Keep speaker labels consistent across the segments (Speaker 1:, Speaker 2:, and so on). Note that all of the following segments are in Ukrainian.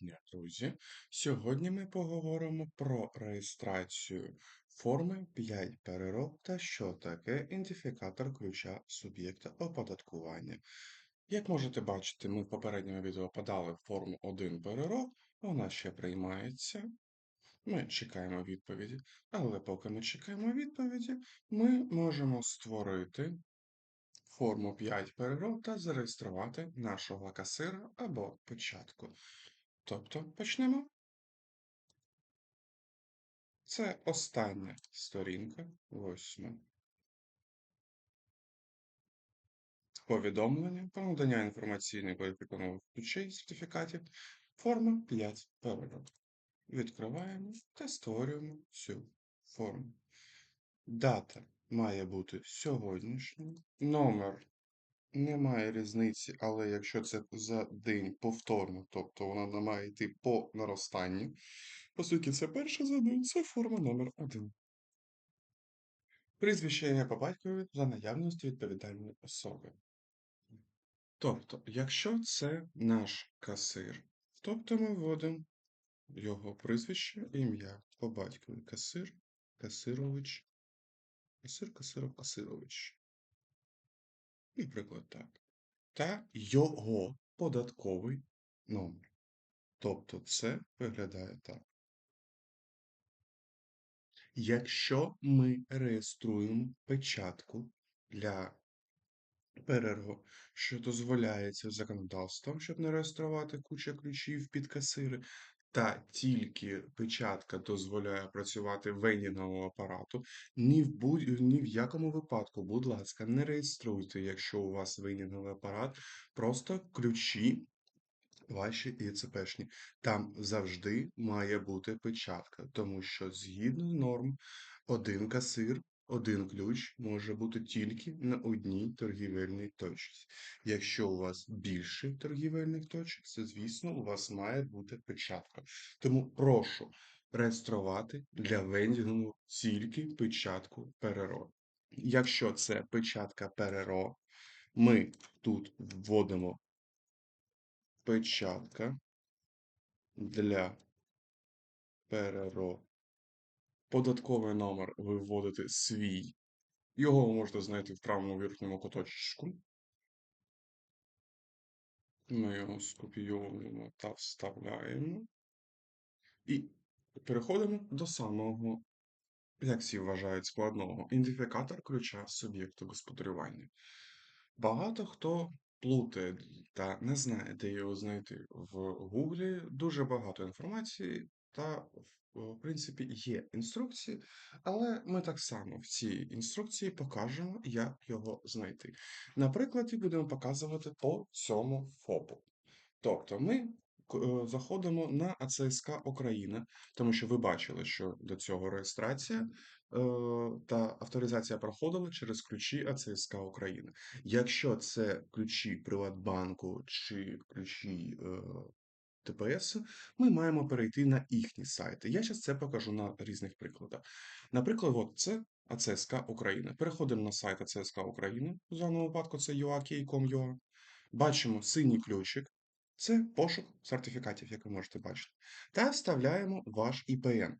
Speaker 1: дня, друзі! Сьогодні ми поговоримо про реєстрацію форми 5 перероб та що таке ідентифікатор ключа суб'єкта оподаткування. Як можете бачити, ми в попередньому відео подали форму 1 перероб, вона ще приймається. Ми чекаємо відповіді, але поки ми чекаємо відповіді, ми можемо створити форму 5 перероб та зареєструвати нашого касира або початку. Тобто почнемо. Це остання сторінка, восьма. Повідомлення про надання інформаційних кваліфікованих ключей сертифікатів. Форма 5 перероб. Відкриваємо та створюємо цю форму. Дата має бути сьогоднішня. Номер немає різниці, але якщо це за день повторно, тобто вона має йти по наростанню, оскільки це перша за день, це форма номер 1 Прізвище по батькові за наявності відповідальної особи. Тобто, якщо це наш касир, тобто ми вводимо його прізвище, ім'я по батькові касир, Касирович, касир, Касиров, Касирович. Наприклад, так. Та його податковий номер. Тобто це виглядає так. Якщо ми реєструємо печатку для перерву, що дозволяється законодавством, щоб не реєструвати куча ключів під касири, та тільки печатка дозволяє працювати вендінгового апарату, ні в будь ні в якому випадку, будь ласка, не реєструйте, якщо у вас вендінговий апарат, просто ключі ваші ІЦПшні. Там завжди має бути печатка, тому що згідно норм, один касир один ключ може бути тільки на одній торгівельній точці. Якщо у вас більше торгівельних точок, це, звісно, у вас має бути печатка. Тому прошу реєструвати для вендінгу тільки печатку ПРРО. Якщо це печатка ПРРО, ми тут вводимо печатка для ПРРО Податковий номер ви вводите свій. Його ви можете знайти в правому верхньому куточку. Ми його скопіюємо та вставляємо. І переходимо до самого, як всі вважають, складного ідентифікатор ключа суб'єкту господарювання. Багато хто плутає та не знає, де його знайти. В Гуглі дуже багато інформації та в принципі, є інструкції, але ми так само в цій інструкції покажемо, як його знайти. На прикладі будемо показувати по цьому ФОПу. Тобто, ми е, заходимо на АЦСК Україна, тому що ви бачили, що до цього реєстрація е, та авторизація проходила через ключі АЦСК України. Якщо це ключі Приватбанку чи ключі е, ТПС, ми маємо перейти на їхні сайти. Я зараз це покажу на різних прикладах. Наприклад, от це АЦСК Україна. Переходимо на сайт АЦСК України, в даному випадку це UAK.com.ua. Бачимо синій ключик. Це пошук сертифікатів, як ви можете бачити. Та вставляємо ваш IPN.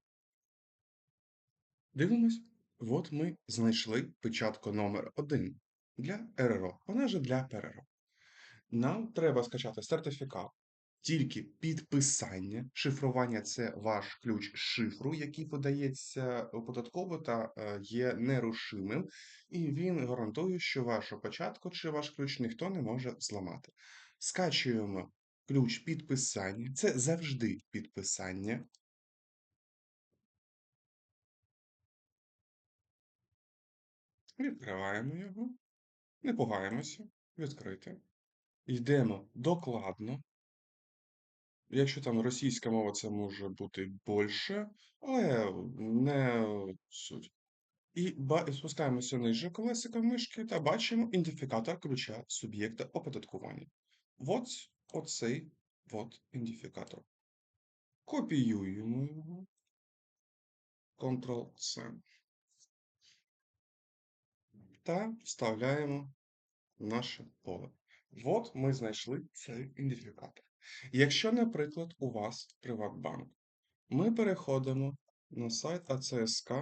Speaker 1: Дивимось, от ми знайшли печатку номер 1 для РРО. Вона ж для ПРРО. Нам треба скачати сертифікат тільки підписання. Шифрування це ваш ключ шифру, який подається податково та е, є нерушимим, і він гарантує, що вашу початку чи ваш ключ ніхто не може зламати. Скачуємо ключ підписання, це завжди підписання. Відкриваємо його, не пугаємося, відкрити. Йдемо докладно. Якщо там російська мова, це може бути більше, але не суть. І спускаємося нижче колесиком мишки та бачимо ідентифікатор ключа суб'єкта оподаткування. От оцей от ідентифікатор. Копіюємо його. Ctrl-C. Та вставляємо наше поле. От ми знайшли цей ідентифікатор. Якщо, наприклад, у вас Приватбанк, ми переходимо на сайт АЦСК,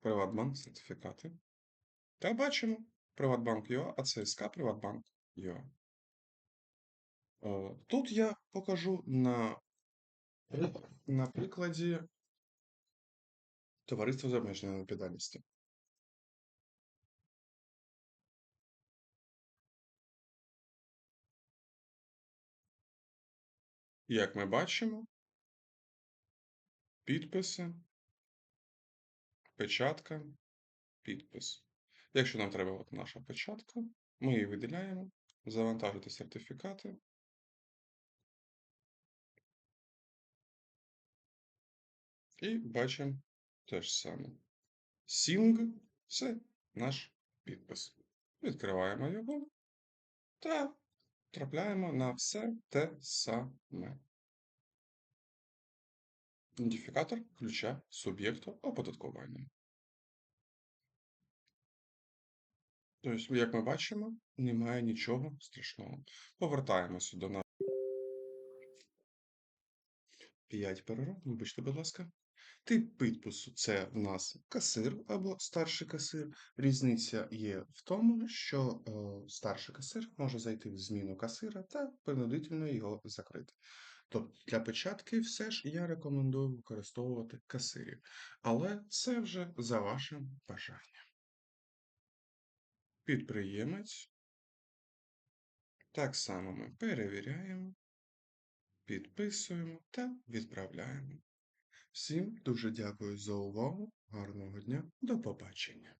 Speaker 1: Приватбанк, сертифікати, та бачимо Приватбанк.ua, АЦСК, Приватбанк.ua. Е, Тут я покажу на, на прикладі товариства з обмеженою відповідальністю. Як ми бачимо, підписи, печатка, підпис. Якщо нам треба от наша печатка, ми її виділяємо, завантажити сертифікати. І бачимо те ж саме. Сінг це наш підпис. Відкриваємо його та трапляємо на все те саме. Ідентифікатор ключа суб'єкту оподаткування. Тобто, як ми бачимо, немає нічого страшного. Повертаємося до нас. 5 перероб, вибачте, будь ласка. Тип підпису це в нас касир або старший касир. Різниця є в тому, що е, старший касир може зайти в зміну касира та принудительно його закрити. Тобто для печатки все ж я рекомендую використовувати касирів, але це вже за вашим бажанням. Підприємець. Так само ми перевіряємо, підписуємо та відправляємо. Всім дуже дякую за увагу. Гарного дня, до побачення.